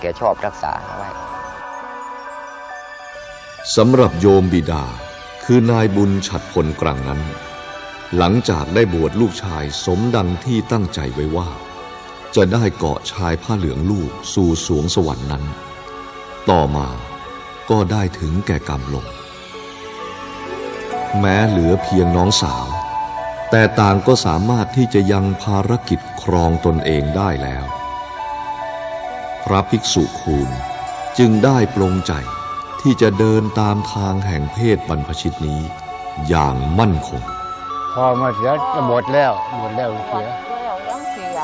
แกชอบรักษาไว้สำหรับโยมบิดาคือนายบุญฉัดพลกลางนั้น หลังจากได้บวชลูกชายสมดังที่ตั้งใจไว้ว่า จะได้เกาะชายผ้าเหลืองลูกสู่สวงสวรรค์นั้น ต่อมาก็ได้ถึงแก่กรรมลง แม้เหลือเพียงน้องสาว แต่ต่างก็สามารถที่จะยังภารกิจครองตนเองได้แล้ว พระภิกษุคูณจึงได้ปลงใจที่จะเดินตามทางแห่งเพศบรรพชิตนี้อย่างมั่นคง พอมาเสียก็หมดแล้วหมดแล้วเสียแล้วยังเสีย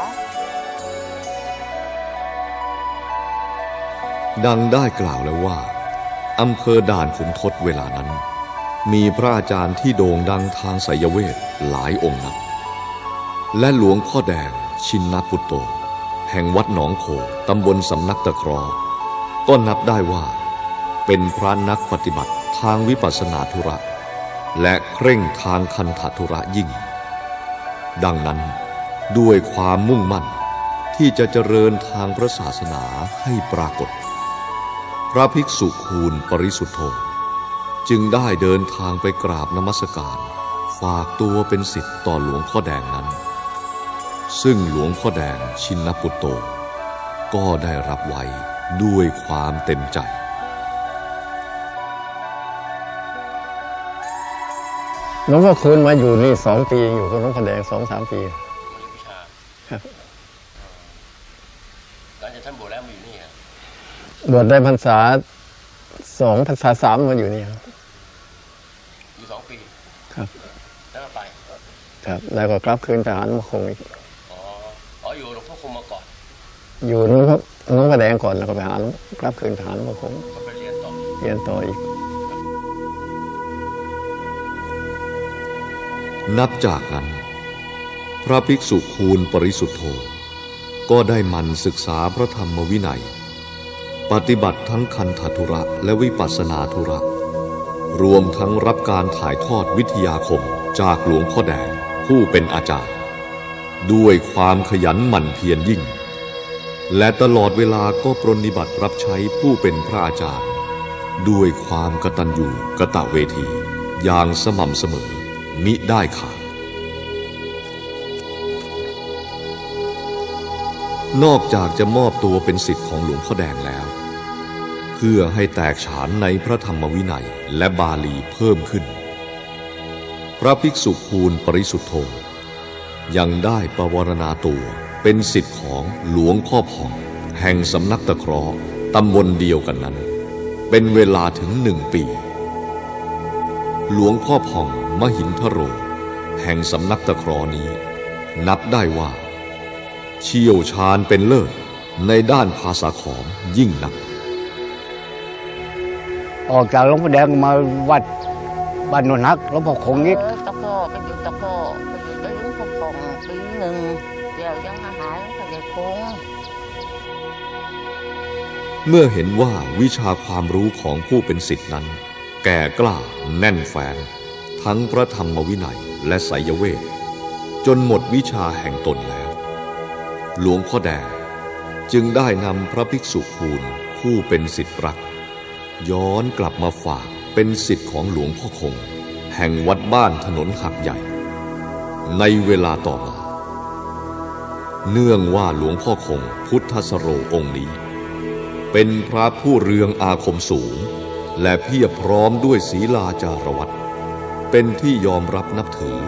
ดังได้กล่าวแล้วว่าอำเภอด่านขุนทดเวลานั้น มีพระอาจารย์ที่โด่งดังทางไสยเวทหลายองค์นัก และหลวงพ่อแดงชินนปุตโต แห่งวัดหนองโขตำบลสำนักตะครอ ก็นับได้ว่า เป็นพระนักปฏิบัติทางวิปัสสนาธุระ และเคร่งทางคันธธุระยิ่ง ดังนั้นด้วยความมุ่งมั่นที่จะเจริญทางพระศาสนาให้ปรากฏ พระภิกษุคูณปริสุทธโธจึงได้เดินทางไปกราบนมัสการ ฝากตัวเป็นสิทธิ์ต่อหลวงพ่อแดงนั้น ซึ่งหลวงพ่อแดงชินปุตโต ก็ได้รับไว้ด้วยความเต็มใจ หลวงพ่อคืนมาอยู่นี่สองปีอยู่กับหลวงพ่อแดงสองสามปีวิชาครับหลังจากท่านบวชแล้วมาอยู่นี่ครับบวชได้พรรษาสองพรรษาสามมาอยู่นี่ครับอยู่สองปี ครับ แล้วก็ไป ครับ แล้วก็กลับคืนทหารมาคงอีก อ๋ออ๋ออยู่หลวงพ่อคงมาก่อน อยู่หลวงพ่อหลวงพ่อแดงก่อนแล้วก็ไปหาหลวงกลับคืนทหารมาคงก็ไปเรียนต่อเรียนต่ออีก นับจากนั้น พระภิกษุคูณปริสุทธโธก็ได้หมันศึกษาพระธรรมวินัย ปฏิบัติทั้งคันธทุระและวิปัสสนาธุระ รวมทั้งรับการถ่ายทอดวิทยาคมจากหลวงพ่อแดงผู้เป็นอาจารย์ ด้วยความขยันหมั่นเพียรยิ่ง และตลอดเวลาก็ปรนนิบัติรับใช้ผู้เป็นพระอาจารย์ ด้วยความกตัญญูกะตะเวที อย่างสม่ำเสมอมิได้ขาดนอกจากจะมอบตัวเป็นสิทธิ์ของหลวงพ่อแดงแล้ว เพื่อให้แตกฉานในพระธรรมวินัยและบาลีเพิ่มขึ้น พระภิกษุคูณปริสุทธโธ ยังได้ประวรณาตัวเป็นสิทธิ์ของหลวงพ่อผ่อง แห่งสำนักตะเคราะห์ตำบลเดียวกันนั้น เป็นเวลาถึงหนึ่งปี หลวงพ่อผ่องมหินทโร แห่งสำนักตะเคราะห์นี้ นับได้ว่า เชี่ยวชาญเป็นเลิศในด้านภาษาขอมยิ่งนัก ออกจากหลวงพ่อแดงมาวัดบ้านนนักหลวงพ่อคงอี ยวยังมาหายพระเดชคงเมื่อเห็นว่าวิชาความรู้ของผู้เป็นสิทธินั้น แก่กล้าแน่นแฟน ทั้งพระธรรมวินัยและไสยเวท จนหมดวิชาแห่งตนแล้ว หลวงพ่อแดงจึงได้นำพระภิกษุคูณผู้เป็นสิทธิรัก ย้อนกลับมาฝากเป็นสิทธิ์ของหลวงพ่อคง แห่งวัดบ้านถนนหักใหญ่ ในเวลาต่อมา เนื่องว่าหลวงพ่อคงพุทธสโรองค์นี้ เป็นพระผู้เรืองอาคมสูง และเพียบพร้อมด้วยศีลาจารวัตเป็นที่ยอมรับนับถือ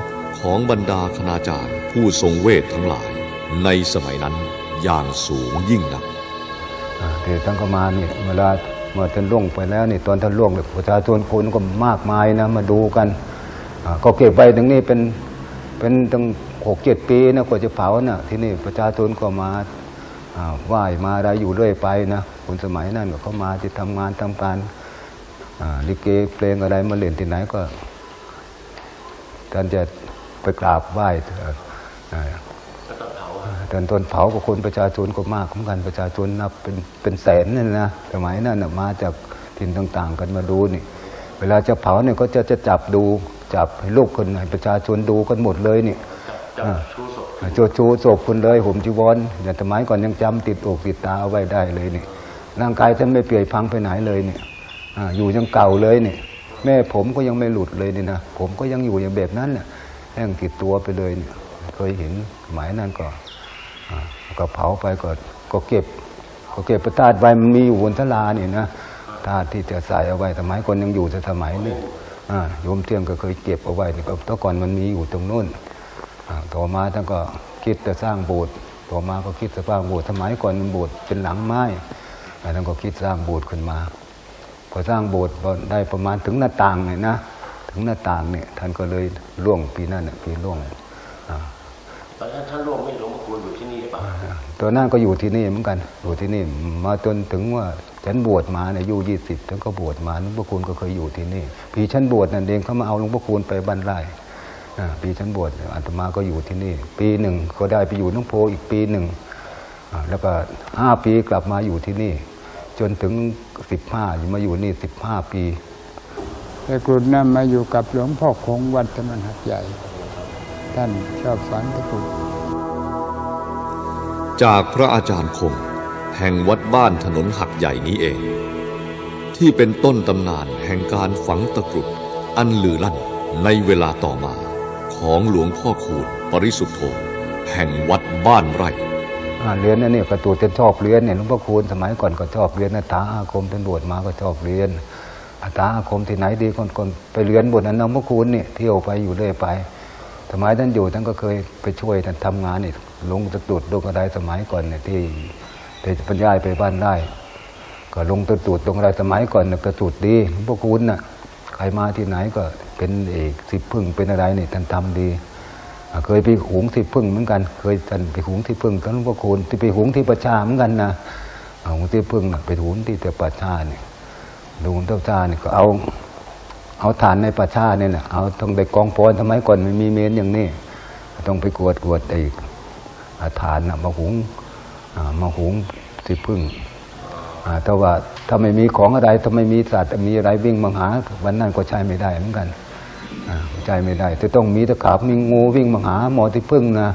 ของบรรดาคณาจารย์ผู้ทรงเวททั้งหลาย ในสมัยนั้นอย่างสูงยิ่งนักอ่าที่ท่านก็มาเนี่ยเวลาเมื่อท่านล่วงไปแล้วนี่ตอนท่านล่วงเนี่ยประชาชนคนก็มากมายนะมาดูกัน ก็เก็บไว้ถึงนี่เป็นเป็นตั้ง หกเจ็ดปีนะกว่าจะเผานะ่ะที่นี่ประชาชนก็มาไหว้มาอะไรอยู่เรื่อยไปนะคนสมัยนั้นก็เขามาที่ทำงานทำการลิเกเพลงอะไรมาเล่นที่ไหนก็ท่านจะไปกราบไหว้เอ่าตอนต้นเผากับคนประชาชนก็มากเหมือนกันประชาชนนับเป็นเป็นแสนนั่นนะสมัยนั้นนะมาจากถิ่นต่างๆ กันมาดูนี่ เวลาจะเผาเนี่ยก็จะจะจับดูจับให้ลูกคนให้ประชาชนดูกันหมดเลยนี่ อ่าโชว์ชูศพคนเลยห่มจีวรอย่างสมัยก่อนยังจำติดอกติดตาเอาไว้ได้เลยนี่ร่างกายท่านไม่เปลี่ยนพังไปไหนเลยเนี่ยอ่าอยู่ยังเก่าเลยเนี่ยแม่ผมก็ยังไม่หลุดเลยนี่นะผมก็ยังอยู่อย่างแบบนั้นเนี่ยแห้งติดตัวไปเลยเนี่ยเคยเห็นสมัยนั้นก็อ่าก็เผาไปก็ก็เก็บก็เก็บประทาดไว้มันมีอยู่บนทลาเนี่ยนะธาตุที่จะใส่เอาไว้สมัยก่อนยังอยู่แต่สมัยนี้อ่าโยมเที่ยงก็เคยเก็บเอาไว้นี่ก็แต่ก่อนมันมีอยู่ตรงนู้นอ่า ต่อมาท่านก็คิดจะสร้างโบสถ์ต่อมาก็คิดจะสร้างโบสถ์สมัยก่อนมันโบสถ์เป็นหลังไม้อ่าท่านก็คิดสร้างโบสถ์ขึ้นมา พอสร้างโบสถ์พอได้ประมาณถึงหน้าต่างเนี่ยนะ ถึงหน้าต่างเนี่ยท่านก็เลยล่วงปีนั้นน่ะปีล่วงอ่าตอนนั้นท่านร่วงไม่หลวงพ่อคูณอยู่ที่นี่หรือเปล่าตัวนั้นก็อยู่ที่นี่เหมือนกันอยู่ที่นี่ มาจนถึงว่าฉันบวชมาเนี่ยอายุยี่สิบฉันก็บวชมาหลวงพ่อคูณก็เคยอยู่ที่นี่ปีฉันบวชนั่นเองเขามาเอาหลวงพ่อคูณไปบ้านไร่ อ่าปีฉันบวชอาตมาก็อยู่ที่นี่ ปีหนึ่งก็ได้ไปอยู่น้องโพอีกปีหนึ่งอ่าแล้วก็ห้าปีกลับมาอยู่ที่นี่ จนถึงสิบห้าอยู่มาอยู่นี่สิบห้าปีแต่กรุณนั้นมาอยู่กับหลวงพ่อคงวัดตะมันหักใหญ่ ท่านชอบฝังตะกรุดจากพระอาจารย์คง แห่งวัดบ้านถนนหักใหญ่นี้เอง ที่เป็นต้นตำนานแห่งการฝังตะกรุดอันลือลั่นในเวลาต่อมา ของหลวงพ่อคูณปริสุทธโธแห่งวัดบ้านไร่เรียนนั่นเนี่ยกระตูจะชอบเรียนเนี่ยหลวงพ่อคูณสมัยก่อนก็ชอบเรียนนะตาอาคมเป็นบวชมาก็ชอบเรียนอาตาอาคมที่ไหนดีคนคนไปเรียนบทนั้นหลวงพ่อคูณเนี่ยเที่ยวไปอยู่เรื่อยไปสมัยท่านอยู่ท่านก็เคยไปช่วยท่านทำงานนี่ลงตะกรุดลงอะไรสมัยก่อนเนี่ยที่ที่ปัญญายไปบ้านได้ ก็ลงตะกรุดลงอะไรสมัยก่อนกระตุดดีหลวงพ่อคูณน่ะใครมาที่ไหนก็ เป็นเอกสิบพึ่งเป็นอะไรเนี่ยท่านทำดี เคยไปหุงที่พึ่งเหมือนกัน เคยท่านไปหุงที่พึ่งกับหลวงพ่อคูณที่ไปหุงที่ประชาเหมือนกันนะอ่าหุงที่พึ่งนะไปหุงที่แต่ประชาเนี่ยดูเจ้าชาเนี่ยก็เอา เอาฐานในประชาเนี่ยนะเอาต้องได้กองพรทำไมก่อนไม่มีเมนอย่างนี้ต้องไปกวดกวดไอ้ฐานนะมาหุงมาหุงที่พึ่งแต่ว่าถ้าไม่มีของอะไรถ้าไม่มีสัตว์มีอะไรวิ่งมาหาวันนั้นก็ใช้ไม่ได้เหมือนกัน ใจไม่ได้จะต้องมีตะขาบมีงูวิ่งมาหาหมอที่พึ่งนะ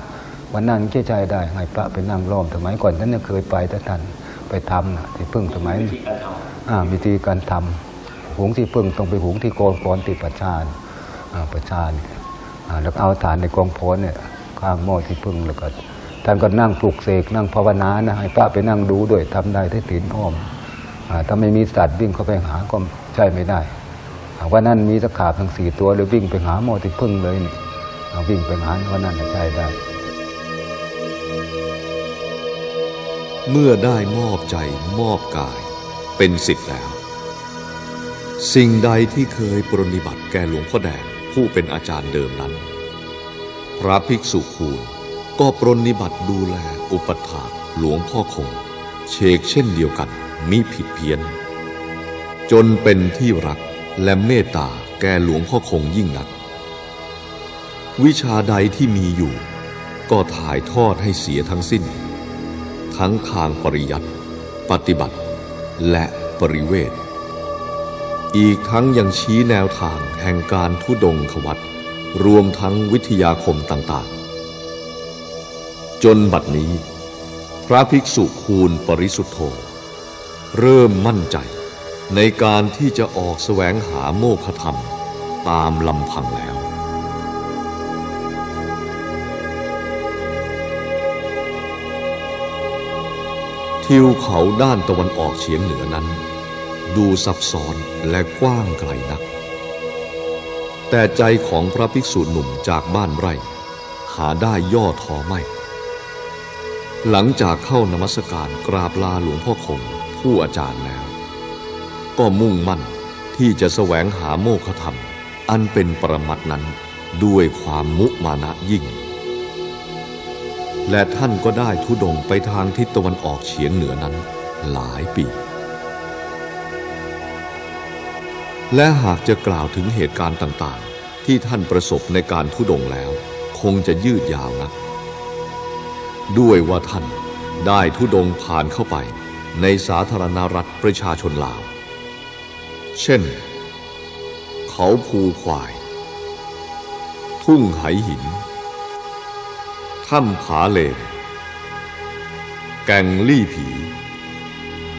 วันนั้นแค่ใจได้ให้พระไปนั่งล้อมสมัยก่อนท่านเคยไปแต่ท่านไปทำนะที่พึ่งสมัยวิธีการทอ่าวิธีการทำหุงที่พึ่งต้องไปหุงที่โกนกรติประชาญอ่าประชาญอ่าแล้วเอาฐานในกองโพนเนี่ยข้างหม้อที่พึ่งแล้วก็ท่านก็นั่งปลุกเสกนั่งภาวนานะให้พระไปนั่งดูด้วยทำได้ที่ศีลพร้อมถ้าไม่มีสัตว์วิ่งเข้าไปหาก็ใช่ไม่ได้ วันนั้นมีตะขาบทั้งสี่ตัวเลยวิ่งไปหาหมอที่พึ่งเลยนี่เอาวิ่งไปหาวันนั้นใช่ได้ เมื่อได้มอบใจมอบกาย เป็นสิทธิ์แล้ว สิ่งใดที่เคยปรนนิบัติแก่หลวงพ่อแดงผู้เป็นอาจารย์เดิมนั้น พระภิกษุคูณก็ปรนนิบัติดูแลอุปถาหลวงพ่อคง เชกเช่นเดียวกันมิผิดเพี้ยน จนเป็นที่รัก และเมตตาแก่หลวงพ่อคงยิ่งนัก วิชาใดที่มีอยู่ ก็ถ่ายทอดให้เสียทั้งสิ้น ทั้งทางปริยัติ ปฏิบัติ และปริเวท อีกทั้งยังชี้แนวทางแห่งการทุดงควัตรวมทั้งวิทยาคมต่างๆ จนบัดนี้ พระภิกษุคูณปริสุทธโธเริ่มมั่นใจ ในการที่จะออกแสวงหาโมฆะธรรมตามลำพังแล้ว ทิวเขาด้านตะวันออกเฉียงเหนือนั้น ดูซับซ้อนและกว้างไกลนัก แต่ใจของพระภิกษุหนุ่มจากบ้านไร่ หาได้ย่อท้อไม่ หลังจากเข้านมัสการกราบลาหลวงพ่อคงผู้อาจารย์แล้ว ก็มุ่งมั่นที่จะแสวงหาโมฆะธรรม อันเป็นปรมัตถ์นั้นด้วยความมุมานะยิ่ง และท่านก็ได้ทุดงไปทางทิศตะวันออกเฉียงเหนือนั้นหลายปี และหากจะกล่าวถึงเหตุการณ์ต่างๆ ที่ท่านประสบในการทุดงแล้ว คงจะยืดยาวนัก ด้วยว่าท่านได้ทุดงผ่านเข้าไปในสาธารณรัฐประชาชนลาว เช่น เขาภูควาย ทุ่งไหหิน ถ้ำผาเลนแก่งลี่ผี